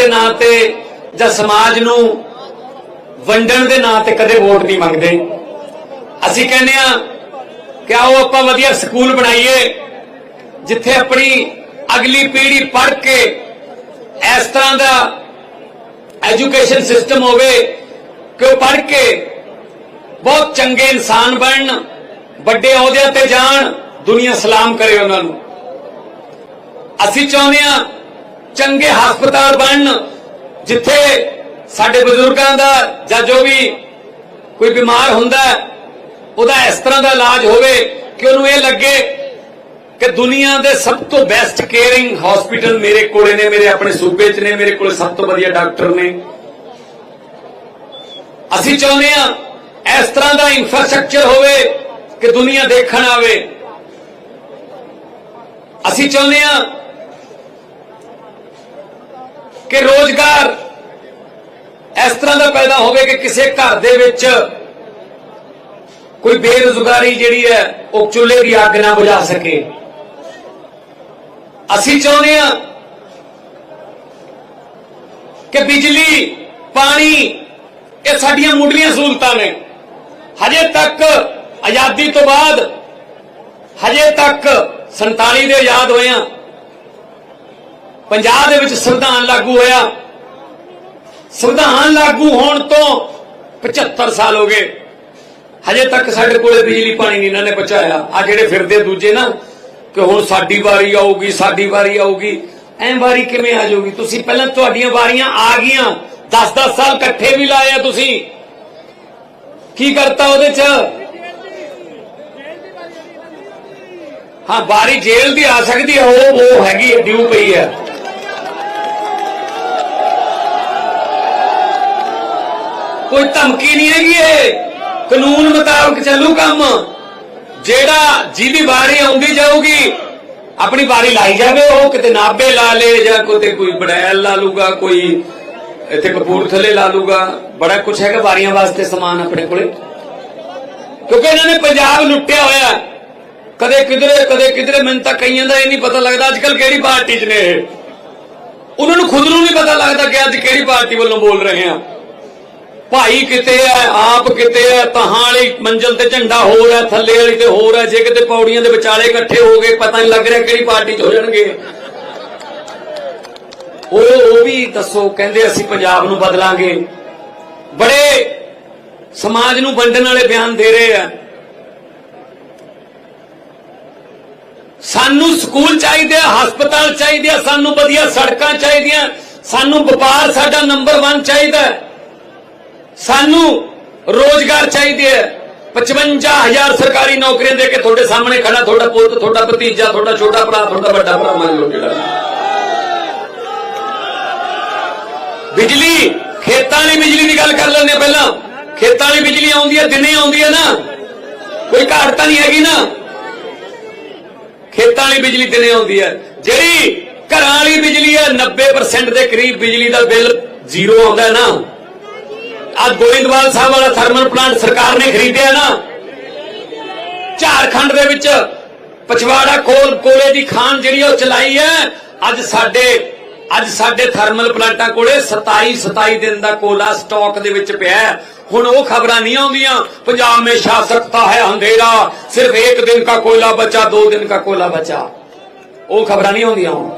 ਦੇ ਨਾਂ ਤੇ ਜਾਂ ਸਮਾਜ ਨੂੰ ਵੰਡਣ ਦੇ ਨਾਂ ਤੇ ਕਦੇ ਵੋਟ ਨਹੀਂ ਮੰਗਦੇ। ਅਸੀਂ ਕਹਿੰਦੇ ਆ ਕਿ ਆਓ ਆਪਾਂ ਵਧੀਆ ਸਕੂਲ ਬਣਾਈਏ, ਜਿੱਥੇ ਆਪਣੀ ਅਗਲੀ ਪੀੜ੍ਹੀ ਪੜ੍ਹ ਕੇ ਇਸ ਤਰ੍ਹਾਂ ਦਾ ਐਜੂਕੇਸ਼ਨ ਸਿਸਟਮ ਹੋਵੇ ਕਿ ਉਹ ਪੜ੍ਹ ਕੇ ਬਹੁਤ ਚੰਗੇ ਇਨਸਾਨ ਬਣਨ, ਵੱਡੇ ਅਹੁਦਿਆਂ ਤੇ ਜਾਣ, ਦੁਨੀਆ ਸਲਾਮ ਕਰੇ ਉਹਨਾਂ ਨੂੰ। ਅਸੀਂ ਚਾਹੁੰਦੇ ਆ ਚੰਗੇ ਹਸਪਤਾਲ ਬਣਨ, ਜਿੱਥੇ ਸਾਡੇ ਬਜ਼ੁਰਗਾਂ ਦਾ ਜਾਂ ਜੋ ਵੀ ਕੋਈ ਬਿਮਾਰ ਹੁੰਦਾ, ਉਹਦਾ ਇਸ ਤਰ੍ਹਾਂ ਦਾ ਇਲਾਜ ਹੋਵੇ ਕਿ ਉਹਨੂੰ ਇਹ ਲੱਗੇ ਕਿ ਦੁਨੀਆ ਦੇ ਸਭ ਤੋਂ ਬੈਸਟ ਕੇਅਰਿੰਗ ਹਸਪੀਟਲ ਮੇਰੇ ਕੋਲੇ ਨੇ, ਮੇਰੇ ਆਪਣੇ ਸੂਬੇ 'ਚ ਨੇ, ਮੇਰੇ ਕੋਲੇ ਸਭ ਤੋਂ ਵਧੀਆ ਡਾਕਟਰ ਨੇ। ਅਸੀਂ ਚਾਹੁੰਦੇ ਆ ਇਸ ਤਰ੍ਹਾਂ ਦਾ ਇਨਫਰਾਸਟ੍ਰਕਚਰ ਹੋਵੇ ਕਿ ਦੁਨੀਆ ਦੇਖਣ ਆਵੇ। ਅਸੀਂ ਚਾਹੁੰਦੇ ਆ ਕਿ ਰੋਜ਼ਗਾਰ ਇਸ ਤਰ੍ਹਾਂ ਦਾ ਪੈਦਾ ਹੋਵੇ ਕਿ ਕਿਸੇ ਘਰ ਦੇ ਵਿੱਚ ਕੋਈ ਬੇਰੁਜ਼ਗਾਰੀ ਜਿਹੜੀ ਹੈ ਉਹ ਚੁੱਲ੍ਹੇ ਦੀ ਅੱਗ ਨਾ ਬੁਝਾ ਸਕੇ। ਅਸੀਂ ਚਾਹੁੰਦੇ ਹਾਂ ਕਿ ਬਿਜਲੀ, ਪਾਣੀ, ਇਹ ਸਾਡੀਆਂ ਮੁੱਢਲੀਆਂ ਸਹੂਲਤਾਂ ਨੇ। ਹਜੇ ਤੱਕ ਆਜ਼ਾਦੀ ਤੋਂ ਬਾਅਦ, ਹਜੇ ਤੱਕ 47 ਦੇ ਆਜ਼ਾਦ ਹੋਇਆਂ ਪੰਜਾਬ ਦੇ ਵਿੱਚ ਸੰਵਿਧਾਨ ਲਾਗੂ ਹੋਇਆ। ਸੰਵਿਧਾਨ ਲਾਗੂ ਹੋਣ ਤੋਂ 75 ਸਾਲ ਹੋ ਗਏ। ਹਜੇ ਤੱਕ ਸਾਡੇ ਕੋਲੇ ਬਿਜਲੀ ਪਾਣੀ ਨਹੀਂ ਇਹਨਾਂ ਨੇ ਪਹੁੰਚਾਇਆ। ਆ ਜਿਹੜੇ ਫਿਰਦੇ ਦੂਜੇ ਨਾ, ਕਿ ਹੁਣ ਸਾਡੀ ਵਾਰੀ ਆਊਗੀ, ਸਾਡੀ ਵਾਰੀ ਆਊਗੀ। ਐਂ ਵਾਰੀ ਕਿਵੇਂ ਆ ਜਾਊਗੀ? ਤੁਸੀਂ ਪਹਿਲਾਂ ਤੁਹਾਡੀਆਂ ਵਾਰੀਆਂ ਆ ਗਈਆਂ। 10-10 ਸਾਲ ਇਕੱਠੇ ਵੀ ਲਾਏ ਆ ਤੁਸੀਂ। ਕੀ ਕਰਤਾ ਉਹਦੇ ਚ? ਹਾਂ, ਵਾਰੀ ਜੇਲ੍ਹ ਦੀ ਆ ਸਕਦੀ ਹੈ, ਉਹ ਉਹ ਹੈਗੀ ਡਿਊ ਪਈ ਹੈ। ਕੋਈ ਧਮਕੀ ਨਹੀਂ ਹੈਗੀ ਇਹ। ਕਾਨੂੰਨ ਮੁਤਾਬਕ ਚੱਲੂ ਕੰਮ। ਜਿਹੜਾ ਜਿਹਦੀ ਵਾਰੀ ਆਉਂਦੀ ਜਾਊਗੀ, ਆਪਣੀ ਵਾਰੀ ਲਾਈ ਜਾਵੇ, ਉਹ ਕਿਤੇ ਨਾਬੇ ਲਾ ਲੇ ਜਾਂ ਕੋਈ ਕੋਈ ਬੜੈਲ ਲਾ ਲੂਗਾ, ਕੋਈ ਇੱਥੇ ਕਪੂਰਥਲੇ ਲਾ ਲੂਗਾ। ਬੜਾ ਕੁਝ ਹੈਗਾ ਵਾਰੀਆਂ ਵਾਸਤੇ ਸਮਾਨ ਆਪਣੇ ਕੋਲੇ। ਕਿਉਂਕਿ ਇਹਨਾਂ ਨੇ ਪੰਜਾਬ ਲੁੱਟਿਆ ਹੋਇਆ। ਕਦੇ ਕਿਧਰੇ ਕਦੇ ਕਿਧਰੇ, ਮੈਨੂੰ ਤਾਂ ਕਈਆਂ ਦਾ ਇਹ ਨਹੀਂ ਪਤਾ ਲੱਗਦਾ ਅੱਜ ਕੱਲ ਕਿਹੜੀ ਪਾਰਟੀ 'ਚ ਨੇ ਇਹ। ਉਹਨਾਂ ਨੂੰ ਖੁਦ ਨੂੰ ਨਹੀਂ ਪਤਾ ਲੱਗਦਾ ਕਿ ਅੱਜ ਕਿਹੜੀ ਪਾਰਟੀ ਵੱਲੋਂ ਬੋਲ ਰਹੇ ਆ। ਭਾਈ ਕਿਤੇ ਹੈ ਆਪ ਕਿਤੇ ਹੈ ਤਹਾਂ ਵਾਲੀ ਮੰਜ਼ਲ ਤੇ ਝੰਡਾ ਹੋਰ ਹੈ ਥੱਲੇ ਵਾਲੀ ਤੇ ਹੋਰ ਹੈ ਜੇ ਕਿਤੇ ਪੌੜੀਆਂ ਦੇ ਵਿਚਾਲੇ ਇਕੱਠੇ ਹੋ ਗਏ, ਪਤਾ ਨਹੀਂ ਲੱਗ ਰਿਹਾ ਕਿਹੜੀ ਪਾਰਟੀ 'ਚ ਹੋ ਜਾਣਗੇ। ਉਹ ਉਹ ਵੀ ਦੱਸੋ, ਕਹਿੰਦੇ ਅਸੀਂ ਪੰਜਾਬ ਨੂੰ ਬਦਲਾਂਗੇ। ਬੜੇ ਸਮਾਜ ਨੂੰ ਵੰਡਣ ਵਾਲੇ ਬਿਆਨ ਦੇ ਰਹੇ ਆ ਸਾਨੂੰ ਸਕੂਲ ਚਾਹੀਦੇ ਆ, ਹਸਪਤਾਲ ਚਾਹੀਦੇ ਆ, ਸਾਨੂੰ ਵਧੀਆ ਸੜਕਾਂ ਚਾਹੀਦੀਆਂ, ਸਾਨੂੰ ਵਪਾਰ ਸਾਡਾ ਨੰਬਰ 1 ਚਾਹੀਦਾ। ਹੈ। ਸਾਨੂੰ ਰੋਜ਼ਗਾਰ ਚਾਹੀਦੇ ਆ 55000 ਸਰਕਾਰੀ ਨੌਕਰੀਆਂ ਦੇ ਕੇ ਤੁਹਾਡੇ ਸਾਹਮਣੇ ਖੜਾ ਤੁਹਾਡਾ ਪੁੱਤ, ਤੁਹਾਡਾ ਭਤੀਜਾ, ਤੁਹਾਡਾ ਛੋਟਾ ਭਰਾ, ਤੁਹਾਡਾ ਵੱਡਾ ਭਰਾ ਮੰਨ ਲਓ ਜਿਹੜਾ ਬਿਜਲੀ, ਖੇਤਾਂ ਵਾਲੀ ਬਿਜਲੀ ਦੀ ਗੱਲ ਕਰ ਲੈਂਦੇ ਹਾਂ ਪਹਿਲਾਂ। ਖੇਤਾਂ ਵਾਲੀ ਬਿਜਲੀ ਆਉਂਦੀ ਹੈ, ਦਿਨੇ ਆਉਂਦੀ ਹੈ ਨਾ। ਕੋਈ ਘਾਟ ਤਾਂ ਨਹੀਂ ਹੈਗੀ ਨਾ। ਖੇਤਾਂ ਵਾਲੀ ਬਿਜਲੀ ਦਿਨੇ ਆਉਂਦੀ ਹੈ। ਜਿਹੜੀ ਘਰਾਂ ਵਾਲੀ ਬਿਜਲੀ ਹੈ 90% ਦੇ ਕਰੀਬ ਬਿਜਲੀ ਦਾ ਬਿੱਲ ਜ਼ੀਰੋ ਆਉਂਦਾ ਹੈ ਨਾ। ਅੱਜ ਗੋਇੰਦਵਾਲ ਸਾਹਿਬ ਵਾਲਾ ਥਰਮਲ ਪਲਾਂਟ ਸਰਕਾਰ ਨੇ ਖਰੀਦਿਆ ਨਾ। ਝਾਰਖੰਡ ਦੇ ਵਿੱਚ ਪਛਵਾੜਾ ਕੋਲ ਕੋਲੇ ਦੀ ਖਾਨ ਜਿਹੜੀ ਉਹ ਚਲਾਈ ਹੈ। ਅੱਜ ਸਾਡੇ ਅੱਜ ਸਾਡੇ ਥਰਮਲ ਪਲਾਂਟਾਂ ਕੋਲੇ 27 27 ਦਿਨ ਦਾ ਕੋਲਾ ਸਟਾਕ ਦੇ ਵਿੱਚ ਪਿਆ ਹੁਣ ਉਹ ਖਬਰਾਂ ਨਹੀਂ ਆਉਂਦੀਆਂ। ਪੰਜਾਬ ਮੇਂ ਛਾ ਸਕਤਾ ਹੈ ਅੰਧੇਰਾ ਸਿਰਫ ਇੱਕ ਦਿਨ ਦਾ ਕੋਇਲਾ ਬਚਾ, ਦੋ ਦਿਨ ਦਾ ਕੋਲਾ ਬਚਾ। ਉਹ ਖਬਰਾਂ ਨਹੀਂ ਆਉਂਦੀਆਂ ਹੁਣ।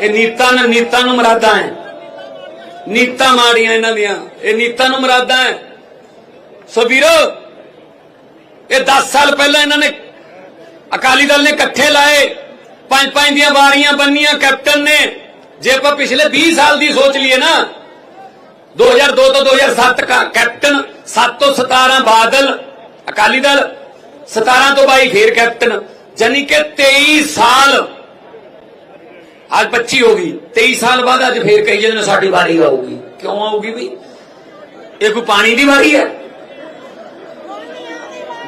ਇਹ ਨੀਤਾਂ ਨੇ ਨੀਤਾਂ ਨੂੰ ਮਰਾਦਾ ਹੈ। ਨੀਤਾਂ ਮਾੜੀਆਂ ਇਹਨਾਂ ਦੀਆਂ। ਇਹ ਨੀਤਾਂ ਨੂੰ ਮਰਾਦਾ ਹੈ। ਸੋ ਵੀਰੋ, ਇਹ 10 ਸਾਲ ਪਹਿਲਾਂ ਇਹਨਾਂ ਨੇ ਅਕਾਲੀ ਦਲ ਨੇ ਇਕੱਠੇ ਲਾਏ। ਪੰਜ ਪੰਜ ਦੀਆਂ ਵਾਰੀਆਂ ਬੰਨੀਆਂ, ਕੈਪਟਨ ਨੇ। ਜੇ ਆਪਾਂ ਪਿਛਲੇ 20 ਸਾਲ ਦੀ ਸੋਚ ਲਈਏ ਨਾ 2002 ਤੋਂ 2007 ਕਾ ਕੈਪਟਨ 7 ਤੋਂ 17 ਬਾਦਲ, ਅਕਾਲੀ ਦਲ 17 ਤੋਂ 22 ਫੇਰ ਕੈਪਟਨ। ਜਾਨੀ ਕਿ 23 ਸਾਲ ਅੱਜ 25 ਹੋ ਗਈ 23 ਸਾਲ ਬਾਅਦ ਅੱਜ ਫੇਰ ਕਹੀ ਜਾਂਦੇ ਨੇ ਸਾਡੀ ਵਾਰੀ ਆਊਗੀ। ਕਿਉਂ ਆਊਗੀ ਵੀ? ਇਹ ਕੋਈ ਪਾਣੀ ਦੀ ਵਾਰੀ ਹੈ?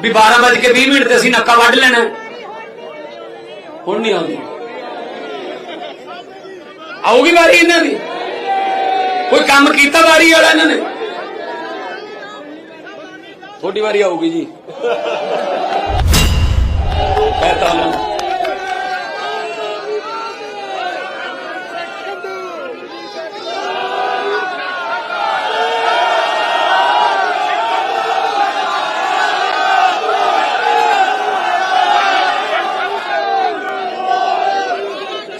ਵੀ 12 ਵਜੇ ਕੇ 20 ਮਿੰਟ ਤੇ ਅਸੀਂ ਨੱਕਾ ਵੱਢ ਲੈਣਾ। ਹੁਣ ਨਹੀਂ ਆਉਂਦੀ। ਆਊਗੀ ਵਾਰੀ ਇਹਨਾਂ ਦੀ? ਕੋਈ ਕੰਮ ਕੀਤਾ ਵਾਰੀ ਵਾਲਾ ਇਹਨਾਂ ਨੇ? ਤੁਹਾਡੀ ਵਾਰੀ ਆਊਗੀ ਜੀ।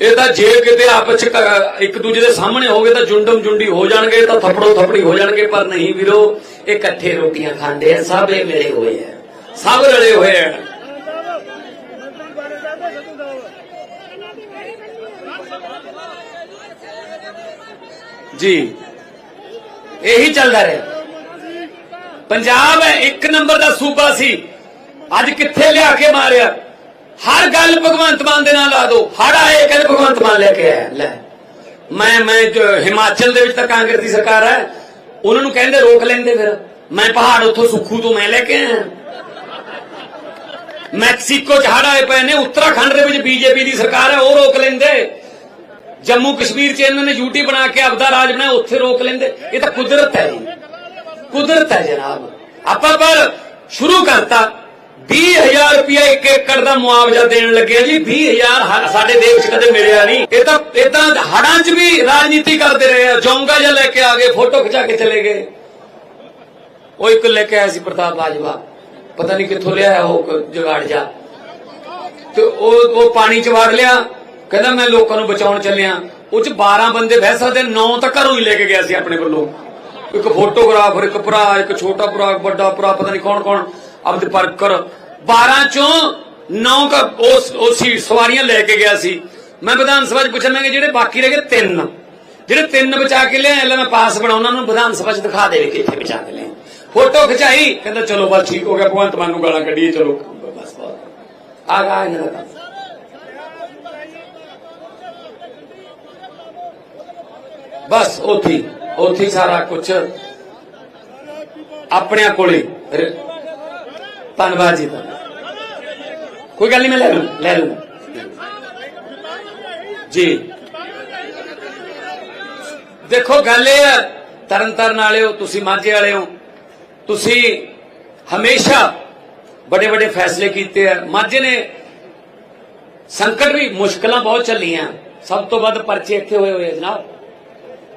ਇਹ ਤਾਂ ਜੇ ਕਿਤੇ ਆਪਸ 'ਚ ਇੱਕ ਦੂਜੇ ਦੇ ਸਾਹਮਣੇ ਹੋਗੇ ਤਾਂ ਜੁੰਡਮ ਜੁੰਡੀ ਹੋ ਜਾਣਗੇ ਤਾਂ ਥੱਪੜੋ ਥੱਪੜੀ ਹੋ ਜਾਣਗੇ, ਪਰ ਨਹੀਂ ਵੀਰੋ, ਇਹ ਇਕੱਠੇ ਰੋਟੀਆਂ ਖਾਂਦੇ ਆ, ਸਭ ਇਹ ਮਿਲੇ ਹੋਏ ਆ। ਸਭ ਰਲੇ ਹੋਏ ਆ। ਜੀ, ਇਹੀ ਚੱਲਦਾ ਰਿਹਾ। ਪੰਜਾਬ ਇੱਕ ਨੰਬਰ ਦਾ ਸੂਬਾ ਸੀ। ਅੱਜ ਕਿੱਥੇ ਲਿਆ ਕੇ ਮਾਰਿਆ? ਹਰ ਗੱਲ ਭਗਵੰਤ ਮਾਨ ਦੇ ਨਾਲ ਲਾ ਦੋ। ਹੜ ਆਏ ਕਹਿੰਦੇ ਭਗਵੰਤ ਮਾਨ ਲੈ ਕੇ ਆਇਆ। ਲੈ। ਮੈਂ ਮੈਂ ਹਿਮਾਚਲ ਦੇ ਵਿੱਚ ਤਾਂ ਕਾਂਗਰਸ ਦੀ ਸਰਕਾਰ ਹੈ, ਉਹਨਾਂ ਨੂੰ ਕਹਿੰਦੇ ਰੋਕ ਲੈਂਦੇ ਫਿਰ। ਮੈਂ ਪਹਾੜ ਉੱਥੋਂ ਸੁੱਖੂ ਤੋਂ ਮੈਂ ਲੈ ਕੇ ਆਇਆ। ਮੈਕਸੀਕੋ ਚ ਹੜ ਆਏ ਪਏ ਨੇ, ਉੱਤਰਾਖੰਡ ਦੇ ਵਿੱਚ ਬੀਜੇਪੀ ਦੀ ਸਰਕਾਰ ਹੈ, ਉਹ ਰੋਕ ਲੈਂਦੇ। ਜੰਮੂ ਕਸ਼ਮੀਰ ਚ ਇਹਨਾਂ ਨੇ ਯੂਟੀ ਬਣਾ ਕੇ ਆਪਦਾ ਰਾਜ ਬਣਾਇਆ, ਉੱਥੇ ਰੋਕ ਲੈਂਦੇ। ਇਹ ਤਾਂ ਕੁਦਰਤ ਹੈ ਜੀ। ਕੁਦਰਤ ਹੈ ਜਨਾਬ। ਆਪਾਂ ਪਰ ਸ਼ੁਰੂ ਕਰਤਾ। 20000 ਰੁਪਇਆ ਇੱਕ ਏਕੜ ਦਾ ਮੁਆਵਜ਼ਾ ਦੇਣ ਲੱਗਿਆ ਆ ਜੀ। 20000 ਸਾਡੇ ਦੇਸ਼ 'ਚ ਕਦੇ ਮਿਲਿਆ ਨਹੀਂ। ਇਹ ਤਾਂ ਇਹ ਤਾਂ ਹੜਾਂ 'ਚ ਵੀ ਰਾਜਨੀਤੀ ਕਰਦੇ ਰਹੇ ਆ। ਜੌਂਗਾ ਜਿਹਾ ਲੈ ਕੇ ਆ ਗਏ, ਫੋਟੋ ਖਿਚਾ ਕੇ ਚਲੇ ਗਏ। ਉਹ ਇੱਕ ਲੈ ਕੇ ਆਇਆ ਸੀ ਪ੍ਰਤਾਪ ਬਾਜਵਾ। ਪਤਾ ਨਹੀਂ ਕਿੱਥੋਂ ਲਿਆ ਉਹ ਕ- ਜਾ ਤੇ ਉਹ ਉਹ ਪਾਣੀ 'ਚ ਵੜ ਲਿਆ। ਕਹਿੰਦਾ, ਮੈਂ ਲੋਕਾਂ ਨੂੰ ਬਚਾਉਣ ਚੱਲਿਆ। ਉਹ 'ਚ 12 ਬੰਦੇ ਬਹਿ ਸਕਦੇ 9 ਤਾਂ ਘਰੋਂ ਹੀ ਲੈ ਕੇ ਗਿਆ ਸੀ ਆਪਣੇ ਵੱਲੋਂ। ਇੱਕ ਫੋਟੋਗ੍ਰਾਫਰ, ਇੱਕ ਭਰਾ, ਇੱਕ ਛੋਟਾ ਭਰਾ ਵੱਡਾ ਭਰਾ, ਪਤਾ ਨਹੀਂ ਕੌਣ ਕੌਣ ਆਪਦੇ ਪਰਕਰ 12 ਚੋਂ 9 ਕਾ ਉਸ ਉਹ ਸੀ ਸਵਾਰੀਆਂ ਲੈ ਕੇ ਗਿਆ ਸੀ। ਮੈਂ ਵਿਧਾਨ ਸਭਾ 'ਚ ਪੁੱਛਿਆ, ਮੈਂ ਜਿਹੜੇ ਬਾਕੀ ਰਹਿ ਗਏ ਤਿੰਨ, ਜਿਹੜੇ ਤਿੰਨ ਬਚਾ ਕੇ ਲਿਆਏ ਲੈ ਮੈਂ ਪਾਸ ਬਣਾਉਣਾ ਉਹਨਾਂ ਨੂੰ ਵਿਧਾਨ ਸਭਾ 'ਚ ਦਿਖਾ ਦੇਵੇ ਕਿੱਥੇ ਬਚਾ ਕੇ ਲਿਆਏ। ਫੋਟੋ ਖਿਚਾਈ, ਕਹਿੰਦਾ, ਚਲੋ ਬਸ ਠੀਕ ਹੋ ਗਿਆ, ਭਗਵੰਤ ਮਾਨ ਨੂੰ ਗਾਲਾਂ ਕੱਢੀਏ, ਚਲੋ। ਬਸ ਬਸ। ਆ ਗਾ ਇਹਨਾਂ ਦਾ ਬਸ, ਉੱਥੇ ਹੀ- ਉੱਥੇ ਸਾਰਾ ਕੁਝ ਆਪਣੇ ਕੋਲੇ। ਰ- ਧੰਨਵਾਦ ਜੀ ਦਾ ਕੋਈ ਗੱਲ ਨਹੀਂ, ਮੈਂ ਲੈ ਲੂ ਲੈ ਲੂ ਜੀ। ਦੇਖੋ, ਗੱਲ ਇਹ ਹੈ ਤਰਨ ਤਾਰਨ ਵਾਲਿਓ, ਤੁਸੀਂ ਮਾਝੇ ਵਾਲਿਓ ਤੁਸੀਂ ਹਮੇਸ਼ਾ ਵੱਡੇ ਵੱਡੇ ਫੈਸਲੇ ਕੀਤੇ ਆ। ਮਾਝੇ ਨੇ ਸੰਕਟ ਵੀ ਮੁਸ਼ਕਲਾਂ ਬਹੁਤ ਚੱਲੀਆਂ। ਸਭ ਤੋਂ ਵੱਧ ਪਰਚੇ ਇੱਥੇ ਹੋਏ ਹੋਏ ਆ ਜਨਾਬ।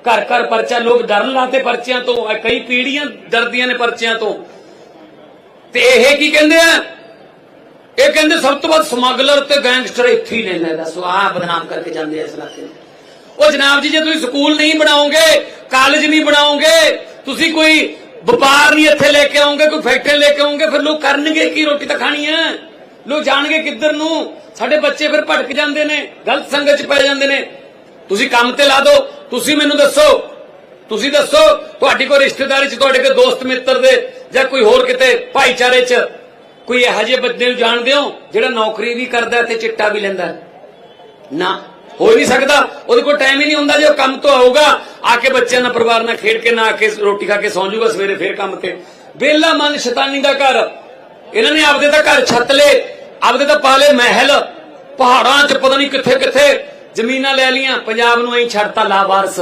ਘਰ ਘਰ ਪਰਚਾ, ਲੋਕ ਡਰਨ ਲਾਤੇ ਪਰਚਿਆਂ ਤੋਂ ਕਈ ਪੀੜੀਆਂ ਡਰਦੀਆਂ ਨੇ ਪਰਚਿਆਂ ਤੋਂ। ਤੇ ਇਹ ਕੀ ਕਹਿੰਦੇ ਆ? ਇਹ ਕਹਿੰਦੇ ਸਭ ਤੋਂ ਵੱਧ ਸਮਗਲਰ ਤੇ ਗੈਂਗਸਟਰ ਇੱਥੇ ਹੀ ਨੇ ਲੈ ਦੱਸੋ, ਆਹ ਬਦਨਾਮ ਕਰਕੇ ਜਾਂਦੇ ਆ ਇਸ ਇਲਾਕੇ ਨੂੰ। ਉਹ ਜਨਾਬ ਜੀ, ਜੇ ਤੁਸੀਂ ਸਕੂਲ ਨਹੀਂ ਬਣਾਓਗੇ, ਕਾਲਜ ਨਹੀਂ ਬਣਾਓਗੇ, ਤੁਸੀਂ ਕੋਈ ਵਪਾਰ ਨਹੀਂ ਇੱਥੇ ਲੈ ਕੇ ਆਓਗੇ, ਕੋਈ ਫੈਕਟਰੀ ਲੈ ਕੇ ਆਓਗੇ, ਫਿਰ ਲੋਕ ਕਰਨਗੇ ਕੀ ਰੋਟੀ ਤਾਂ ਖਾਣੀ ਹੈ ਲੋਕ ਜਾਣਗੇ ਕਿੱਧਰ ਨੂੰ? ਸਾਡੇ ਬੱਚੇ ਫਿਰ ਭਟਕ ਜਾਂਦੇ ਨੇ, ਗਲਤ ਸੰਗਤ 'ਚ ਪੈ ਜਾਂਦੇ ਨੇ। ਤੁਸੀਂ ਕੰਮ ਤੇ ਲਾ ਦਿਓ, ਤੁਸੀਂ ਮੈਨੂੰ ਦੱਸੋ, ਤੁਸੀਂ ਦੱਸੋ, ਤੁਹਾਡੀ ਕੋਈ ਰਿਸ਼ਤੇਦਾਰੀ 'ਚ ਤੁਹਾਡੇ ਕੋਈ ਦੋਸਤ ਮਿੱਤਰ ਦੇ ਜਾਂ ਕੋਈ ਹੋਰ ਕਿਤੇ ਭਾਈਚਾਰੇ 'ਚ ਕੋਈ ਇਹੋ ਜਿਹੇ ਬੰਦੇ ਨੂੰ ਜਾਣਦੇ ਹੋ ਜਿਹੜਾ ਨੌਕਰੀ ਵੀ ਕਰਦਾ ਤੇ ਚਿੱਟਾ ਵੀ ਲੈਂਦਾ? ਨਾ। ਹੋ ਹੀ ਨਹੀਂ ਸਕਦਾ। ਉਹਦੇ ਕੋਲ ਟਾਈਮ ਹੀ ਨਹੀਂ ਹੁੰਦਾ ਜੇ ਉਹ ਕੰਮ ਤੋਂ ਆਊਗਾ, ਆ ਕੇ ਬੱਚਿਆਂ ਨਾਲ ਪਰਿਵਾਰ ਨਾਲ ਖੇਡ ਕੇ ਨਾ ਆ ਕੇ ਰੋਟੀ ਖਾ ਕੇ ਸੌਂ ਜਾਊਗਾ ਸਵੇਰੇ ਫੇਰ ਕੰਮ ਤੇ। ਬੇਲਾ ਮਨ ਸ਼ੈਤਾਨੀ ਦਾ ਘਰ। ਇਹਨਾਂ ਨੇ ਆਪਦੇ ਤਾਂ ਘਰ ਛੱਤ ਲਏ, ਆਪਦੇ ਤਾਂ ਪਾਲੇ ਮਹਿਲ। ਪਹਾੜਾਂ 'ਚ ਪਤਾ ਨਹੀਂ ਕਿੱਥੇ ਕਿੱਥੇ ਜ਼ਮੀਨਾਂ ਲੈ ਲੀਆਂ ਪੰਜਾਬ ਨੂੰ ਐਂ ਛੱਡਤਾ ਲਾਵਾਰਸ।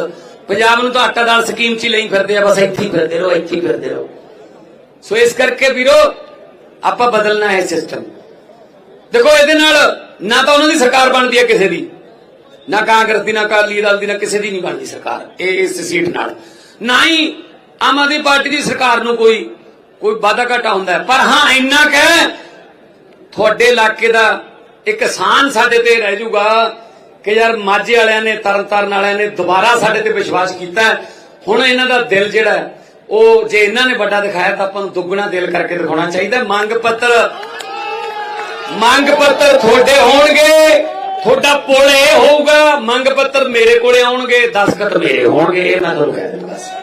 ਪੰਜਾਬ ਨੂੰ ਤਾਂ ਆਟਾ ਦਾਲ ਸਕੀਮ 'ਚ ਹੀ ਲਈ ਫਿਰਦੇ ਆ, ਬਸ ਇੱਥੇ ਫਿਰਦੇ ਰਹੋ, ਇੱਥੇ ਫਿਰਦੇ ਰਹੋ। ਸੋ ਇਸ ਕਰਕੇ ਵੀਰੋ, ਆਪਾਂ ਬਦਲਣਾ ਹੈ ਸਿਸਟਮ ਦੇਖੋ, ਇਹਦੇ ਨਾਲ ਨਾ ਤਾਂ ਉਹਨਾਂ ਦੀ ਸਰਕਾਰ ਬਣਦੀ ਹੈ ਕਿਸੇ ਦੀ, ਨਾ ਕਾਂਗਰਸ ਦੀ, ਨਾ ਅਕਾਲੀ ਦਲ ਦੀ, ਨਾ ਕਿਸੇ ਦੀ ਨਹੀਂ ਬਣਦੀ ਸਰਕਾਰ, ਇਹ ਇਸ ਸੀਟ ਨਾਲ। ਨਾ ਹੀ ਆਮ ਆਦਮੀ ਪਾਰਟੀ ਦੀ ਸਰਕਾਰ ਨੂੰ ਕੋਈ ਕੋਈ ਵਾਧਾ ਘਾਟਾ ਹੁੰਦਾ ਪਰ ਹਾਂ, ਇੰਨਾ ਕਹਿ ਤੁਹਾਡੇ ਇਲਾਕੇ ਦਾ ਇੱਕ ਕਿਸਾਨ ਸਾਡੇ ਤੇ ਰਹਿ ਜਾਊਗਾ ਕਿ ਯਾਰ ਮਾਝੇ ਵਾਲਿਆਂ ਨੇ, ਤਰਨਤਾਰਨ ਵਾਲਿਆਂ ਨੇ ਦੁਬਾਰਾ ਸਾਡੇ ਤੇ ਵਿਸ਼ਵਾਸ ਕੀਤਾ ਹੁਣ ਇਹਨਾਂ ਦਾ ਦਿਲ ਜਿਹੜਾ ਉਹ ਜੇ ਇਹਨਾਂ ਨੇ ਵੱਡਾ ਦਿਖਾਇਆ ਤਾਂ ਆਪਾਂ ਨੂੰ ਦੁੱਗਣਾ ਦਿਲ ਕਰਕੇ ਦਿਖਾਉਣਾ ਚਾਹੀਦਾ। ਮੰਗ ਪੱਤਰ ਮੰਗ ਪੱਤਰ ਤੁਹਾਡੇ ਹੋਣਗੇ, ਤੁਹਾਡਾ ਪੁਲ ਇਹ ਹੋਊਗਾ, ਮੰਗ ਪੱਤਰ ਮੇਰੇ ਕੋਲੇ ਆਉਣਗੇ ਦਸਖਤ ਮੇਰੇ ਹੋਣਗੇ, ਇਹ ਮੈਂ ਤੁਹਾਨੂੰ ਕਹਿ ਦਿੰਦਾ